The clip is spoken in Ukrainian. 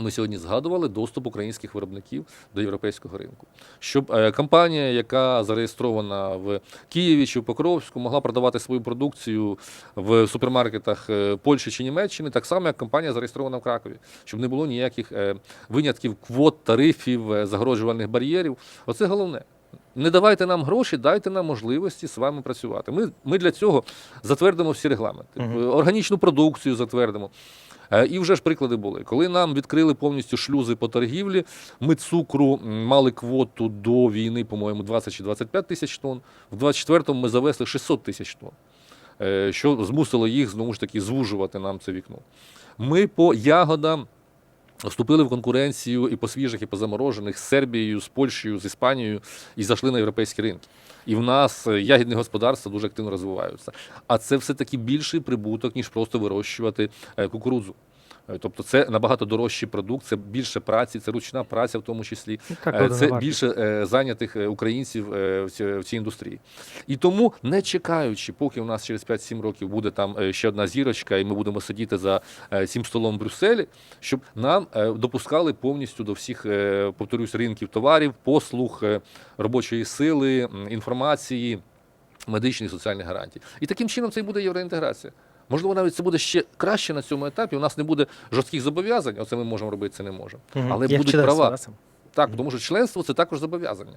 Ми сьогодні згадували доступ українських виробників до європейського ринку, щоб е, компанія, яка зареєстрована в Києві чи в Покровську, могла продавати свою продукцію в супермаркетах е, Польщі чи Німеччини, так само як компанія зареєстрована в Кракові, щоб не було ніяких е, винятків квот, тарифів, загороджувальних бар'єрів. Оце головне. Не давайте нам гроші, дайте нам можливості з вами працювати. Ми, ми для цього затвердимо всі регламенти, органічну продукцію затвердимо. Е, І вже ж приклади були. Коли нам відкрили повністю шлюзи по торгівлі, ми цукру мали квоту до війни, по-моєму, 20 чи 25 тисяч тонн. В 24-му ми завезли 600 тисяч тонн, е, що змусило їх знову ж таки звужувати нам це вікно. Ми по ягодам. Вступили в конкуренцію і по свіжих, і по заморожених з Сербією, з Польщею, з Іспанією і зайшли на європейські ринки. І в нас е, ягідні господарства дуже активно розвиваються. А це все таки більший прибуток, ніж просто вирощувати е, кукурудзу. Е, Тобто це набагато дорожчий продукт, це більше праці, це ручна праця в тому числі. Так, Е, Це більше е, зайнятих українців в цій індустрії. І тому, не чекаючи, поки у нас через 5-7 років буде там ще одна зірочка, і ми будемо сидіти за цим столом в Брюсселі, щоб нам допускали повністю до всіх, повторюсь, ринків товарів, послуг, робочої сили, інформації, медичних і соціальних гарантій. І таким чином це і буде євроінтеграція. Можливо, навіть це буде ще краще на цьому етапі. У нас не буде жорстких зобов'язань. Оце ми можемо робити, це не можемо. Але Я будуть права. Так, тому що членство це також зобов'язання.